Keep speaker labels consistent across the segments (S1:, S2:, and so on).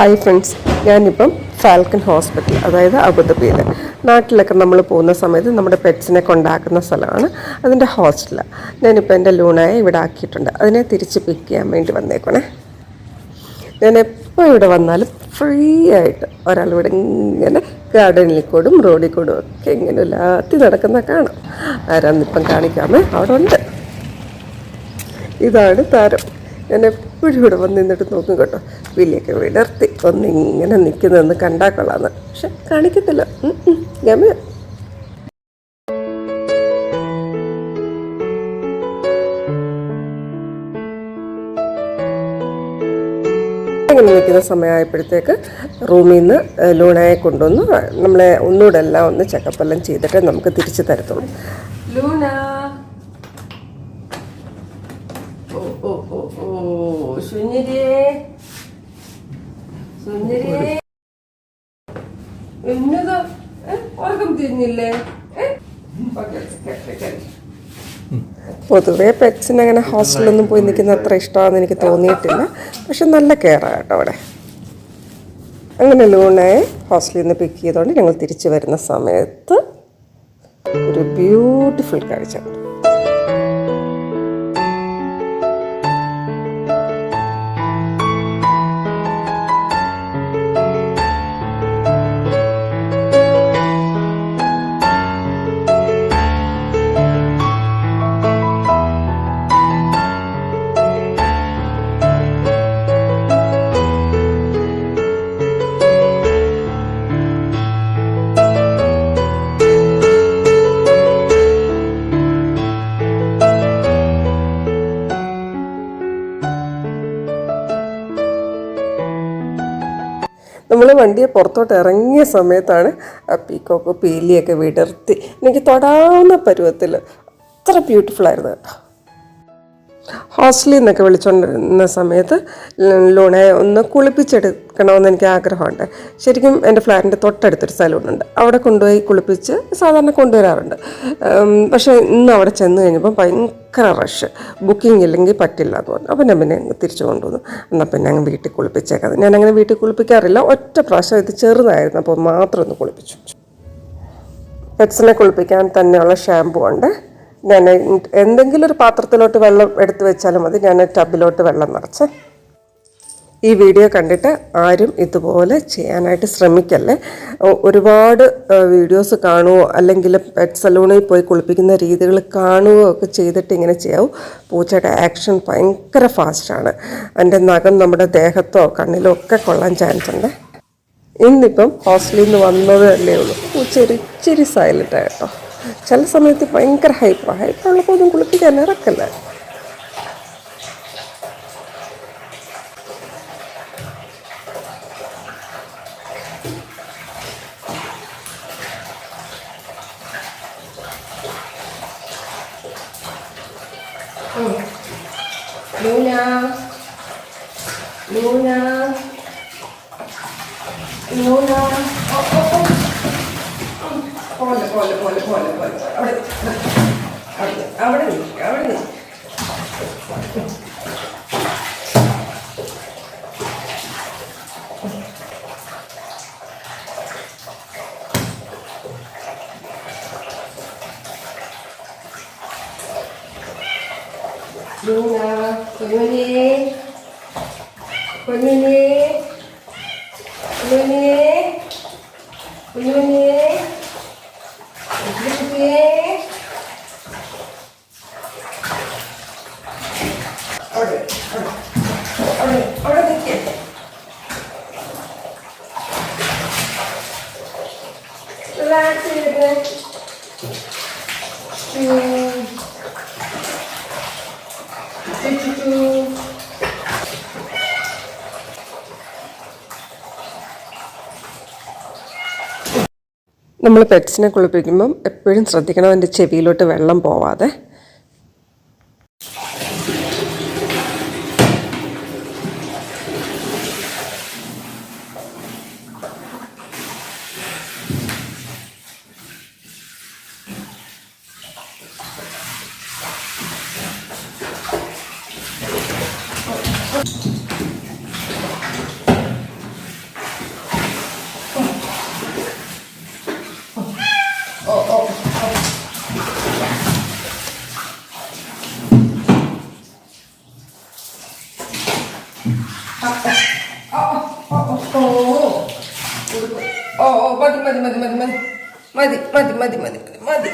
S1: Hi friends ഞാനിപ്പം Falcon hospital അതായത് അബുദാബിയിൽ നാട്ടിലൊക്കെ നമ്മൾ പോകുന്ന സമയത്ത് നമ്മുടെ പെറ്റ്സിനെ കൊണ്ടാക്കുന്ന സ്ഥലമാണ് അതിന്റെ ഹോസ്റ്റലാണ് ഞാനിപ്പോൾ എന്റെ ലൂണായ ഇവിടെ ആക്കിയിട്ടുണ്ട്. അതിനെ തിരിച്ച് പിക്ക് ചെയ്യാൻ വേണ്ടി വന്നേക്കണേ ഞാൻ എപ്പോൾ ഇവിടെ വന്നാലും ഫ്രീ ആയിട്ട് ഒരാൾ ഇവിടെ ഇങ്ങനെ ഗാർഡനിൽ കൂടും റോഡിൽ കൂടും ഒക്കെ ഇങ്ങനെ ലാത്തി നടക്കുന്ന കാണാം. ആരാന്നിപ്പം കാണിക്കാമേ. അവിടെ ഉണ്ട്. ഇതാണ് താരം. ഞാൻ എപ്പോഴും ഇവിടെ വന്ന് നിന്നിട്ട് നോക്കും കേട്ടോ. വിളിയൊക്കെ വിടർത്തി. ഒന്ന് ഇങ്ങനെ നിൽക്കുന്നതെന്ന് കണ്ടാൽ കൊള്ളാന്ന്. പക്ഷെ കാണിക്കത്തില്ല. ഗമ. ഇങ്ങനെ നിൽക്കുന്ന സമയമായപ്പോഴത്തേക്ക് റൂമിൽ നിന്ന് ലൂണയെ കൊണ്ടുവന്ന് നമ്മളെ ഒന്നുകൂടെ എല്ലാം ഒന്ന് ചെക്കപ്പ് എല്ലാം ചെയ്തിട്ട് നമുക്ക് തിരിച്ചു തരത്തുള്ളൂ. ലൂണ എന്നതാ? ഉറക്കം തിരിഞ്ഞില്ലേ? പൊതുവെ പെറ്റ്സിന് അങ്ങനെ ഹോസ്റ്റലിലൊന്നും പോയി നിൽക്കുന്ന അത്ര ഇഷ്ടമാണെന്ന് എനിക്ക് തോന്നിയിട്ടില്ല. പക്ഷെ നല്ല കെയറാണ് കേട്ടോ അവിടെ. അങ്ങനെ ലൂണയെ ഹോസ്റ്റലിൽ നിന്ന് പിക്ക് ചെയ്തുകൊണ്ട് ഞങ്ങൾ തിരിച്ചു വരുന്ന സമയത്ത് ഒരു ബ്യൂട്ടിഫുൾ കാഴ്ച. നമ്മൾ വണ്ടിയെ പുറത്തോട്ട് ഇറങ്ങിയ സമയത്താണ് പീക്കോക്ക് പീലിയൊക്കെ വിടർത്തി. എനിക്ക് തൊടാവുന്ന പരുവത്തിൽ അത്ര ബ്യൂട്ടിഫുൾ ആയിരുന്നു കേട്ടോ. ഹോസ്റ്റലിൽ നിന്നൊക്കെ വിളിച്ചുകൊണ്ടിരുന്ന സമയത്ത് ലൂണയെ ഒന്ന് കുളിപ്പിച്ചെടുക്കണമെന്ന് എനിക്ക് ആഗ്രഹമുണ്ട്. ശരിക്കും എന്റെ ഫ്ലാറ്റിന്റെ തൊട്ടടുത്തൊരു സ്ഥലമുണ്ട് അവിടെ കൊണ്ടുപോയി കുളിപ്പിച്ച് സാധാരണ കൊണ്ടുവരാറുണ്ട്. പക്ഷേ ഇന്ന് അവിടെ ചെന്ന് കഴിഞ്ഞപ്പോൾ ഭയങ്കര റഷ്. ബുക്കിംഗ് ഇല്ലെങ്കിൽ പറ്റില്ല എന്ന് പറഞ്ഞു. അപ്പം ഞാൻ പിന്നെ തിരിച്ചു കൊണ്ടുവന്നു. എന്നാൽ പിന്നെ അങ്ങ് വീട്ടിൽ കുളിപ്പിച്ചേക്കാം. ഞാൻ അങ്ങനെ വീട്ടിൽ കുളിപ്പിക്കാറില്ല. ഒറ്റ പ്രാവശ്യം ഇത് ചെറുതായിരുന്നു. അപ്പോൾ മാത്രം ഒന്ന് കുളിപ്പിച്ചു. പെറ്റ്സിനെ കുളിപ്പിക്കാൻ തന്നെയുള്ള ഷാമ്പു ഉണ്ട്. ഞാൻ എന്തെങ്കിലും ഒരു പാത്രത്തിലോട്ട് വെള്ളം എടുത്തു വെച്ചാലും മതി. ഞാൻ ടബിലോട്ട് വെള്ളം നിറച്ച്. ഈ വീഡിയോ കണ്ടിട്ട് ആരും ഇതുപോലെ ചെയ്യാനായിട്ട് ശ്രമിക്കല്ലേ? ഒരുപാട് വീഡിയോസ് കാണുവോ? അല്ലെങ്കിൽ പെറ്റ് സലൂണിൽ പോയി കുളിപ്പിക്കുന്ന രീതികൾ കാണുകയോ ഒക്കെ ചെയ്തിട്ട് ഇങ്ങനെ ചെയ്യാവൂ? പൂച്ചയുടെ ആക്ഷൻ ഭയങ്കര ഫാസ്റ്റാണ് അതിന്റെ നഖം നമ്മുടെ ദേഹത്തോ കണ്ണിലോ ഒക്കെ കൊള്ളാൻ ചാൻസ് ഉണ്ട്. ഇന്നിപ്പം ഹോസ്റ്റലിൽ നിന്ന് വന്നത് അല്ലേ ഉള്ളൂ. പൂച്ച ഒരു ഇച്ചിരി സൈലന്റ് ആയിട്ടോ. ചില സമയത്ത് ഭയങ്കര ഹൈപ്പർ ഹൈപ്പർ ഉള്ളപ്പോൾ ഒന്നും കുളിപ്പിക്കാൻ ഇറക്കല്ല ലൂന ലൂന ലൂന ഓ ഓ ഓ പോലെ പോലെ പോലെ പോലെ പോലെ. അവിടെ അവിടെ അവിടെ കുഞ്ഞുമണിയേ കുഞ്ഞുമണിയേ കുഞ്ഞുമണിയേ കുഞ്ഞുമണിയേ കുഞ്ഞുമണിയേ അവിടെ അവിടെ അവിടെ അവിടെ നിൽക്കേ റിലാക്സ് ചെയ്തിട്ട് ഉം. ചുറ്റുചു. നമ്മൾ പെറ്റ്സിനെ കുളിപ്പിക്കുമ്പം എപ്പോഴും ശ്രദ്ധിക്കണം അതിന്റെ ചെവിയിലോട്ട് വെള്ളം പോവാതെ മതി മതി മതി മതി. മതി മതി മതി മതി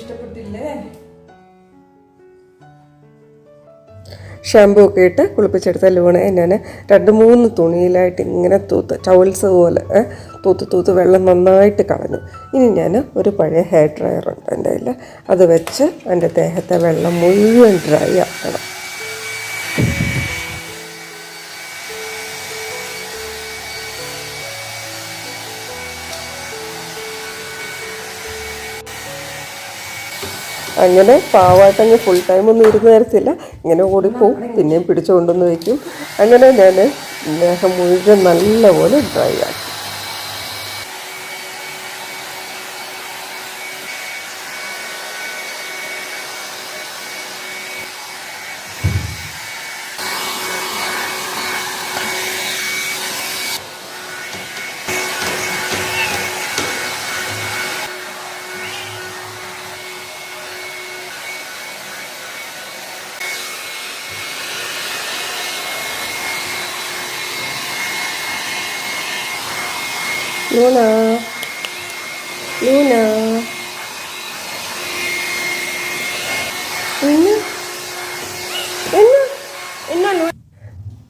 S1: ഇഷ്ടപ്പെട്ടില്ലേ? ഷാമ്പൂ ഒക്കെ ഇട്ട് കുളിപ്പിച്ചെടുത്ത ലൂണ് ഞാൻ രണ്ട് മൂന്ന് തുണിയിലായിട്ട് ഇങ്ങനെ തൂത്ത് ടവൽസ് പോലെ തൂത്ത് തൂത്ത് വെള്ളം നന്നായിട്ട് കളഞ്ഞു. ഇനി ഞാൻ ഒരു പഴയ ഹെയർ ഡ്രയർ ഉണ്ട് എന്റെ കയ്യിൽ അത് വെച്ച് എന്റെ ദേഹത്തെ വെള്ളം മുഴുവൻ ഡ്രൈ ആക്കണം. അങ്ങനെ പാവായിട്ടങ്ങ് ഫുൾ ടൈം ഒന്നും ഇരുന്ന് തരത്തില്ല. ഇങ്ങനെ ഓടിപ്പോവും. പിന്നെയും പിടിച്ചുകൊണ്ടുവന്ന് വയ്ക്കും. അങ്ങനെ ഞാൻ മുഴുവൻ നല്ലപോലെ ഡ്രൈ ആക്കി. Luna Luna.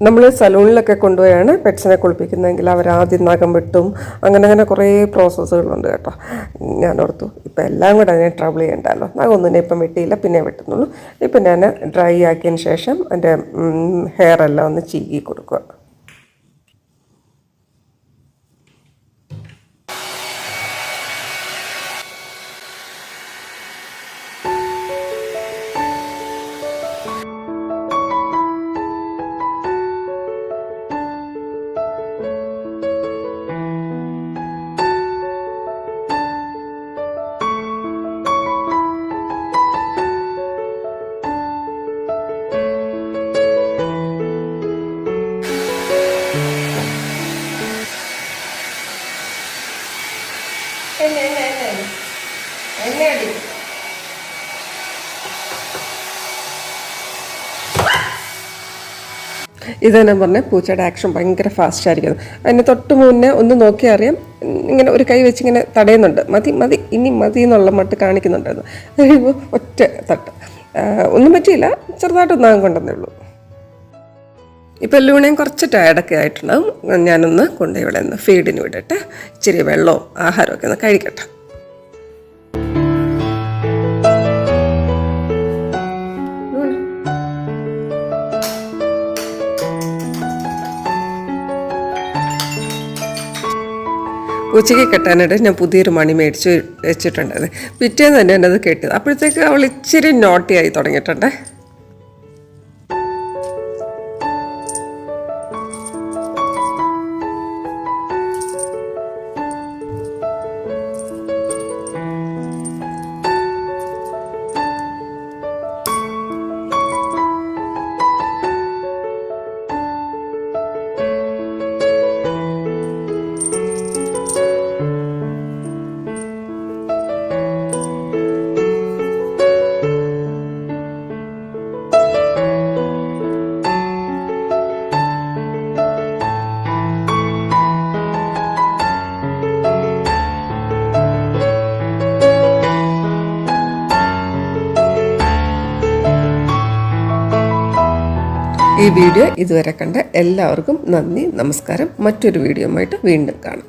S1: നമ്മൾ സലൂണിലൊക്കെ കൊണ്ടുപോയാണ് പെറ്റ്സിനെ കുളിപ്പിക്കുന്നതെങ്കിൽ അവർ ആദ്യം നഖം വെട്ടും. അങ്ങനെ അങ്ങനെ കുറേ പ്രോസസ്സുകളുണ്ട് കേട്ടോ. ഞാൻ ഓർത്തു ഇപ്പം എല്ലാം കൂടെ അതിനെ ട്രബിൾ ചെയ്യണ്ടല്ലോ. നഖമൊന്നും ഇപ്പം വെട്ടിയില്ല പിന്നെ വെട്ടുന്നുള്ളൂ. ഇപ്പം ഞാൻ ഡ്രൈ ആക്കിയതിന് ശേഷം എന്റെ ഹെയർ എല്ലാം ഒന്ന് ചീകി കൊടുക്കുക. ഇത് തന്നെ പറഞ്ഞ പൂച്ചയുടെ ആക്ഷൻ ഭയങ്കര ഫാസ്റ്റ് ആയിരിക്കും അതിന് തൊട്ട് മുന്നേ ഒന്ന് നോക്കി അറിയാം ഇങ്ങനെ ഒരു കൈ വെച്ച് ഇങ്ങനെ തടയുന്നുണ്ട്. മതി മതി ഇനി മതി എന്നുള്ള മട്ട് കാണിക്കുന്നുണ്ടായിരുന്നു. ഒറ്റ തട്ട്. ഒന്നും പറ്റിയില്ല ചെറുതായിട്ട് ഒന്നാകും കൊണ്ടെന്നേ ഉള്ളൂ. ഇപ്പം ലൂണയും കുറച്ച് ടയർഡൊക്കെ ആയിട്ടുണ്ടാവും. ഞാനൊന്ന് കൊണ്ടുപോയി ഇവിടെ നിന്ന് ഫീഡിന് വിടട്ടെ. ഇച്ചിരി വെള്ളവും ആഹാരമൊക്കെ ഒന്ന് കഴിക്കട്ടെ. ഉച്ചയ്ക്ക് കെട്ടാനായിട്ട് ഞാൻ പുതിയൊരു മണി മേടിച്ച് വെച്ചിട്ടുണ്ടായിരുന്നു പിറ്റേന്ന് തന്നെ എന്നത് കെട്ടിയത്. അപ്പോഴത്തേക്ക് അവൾ ഇച്ചിരി നോട്ടിയായി തുടങ്ങിയിട്ടുണ്ടേ. വീഡിയോ ഇതുവരെ കണ്ട എല്ലാവർക്കും നന്ദി നമസ്കാരം. മറ്റൊരു വീഡിയോ വീണ്ടും കാണാം.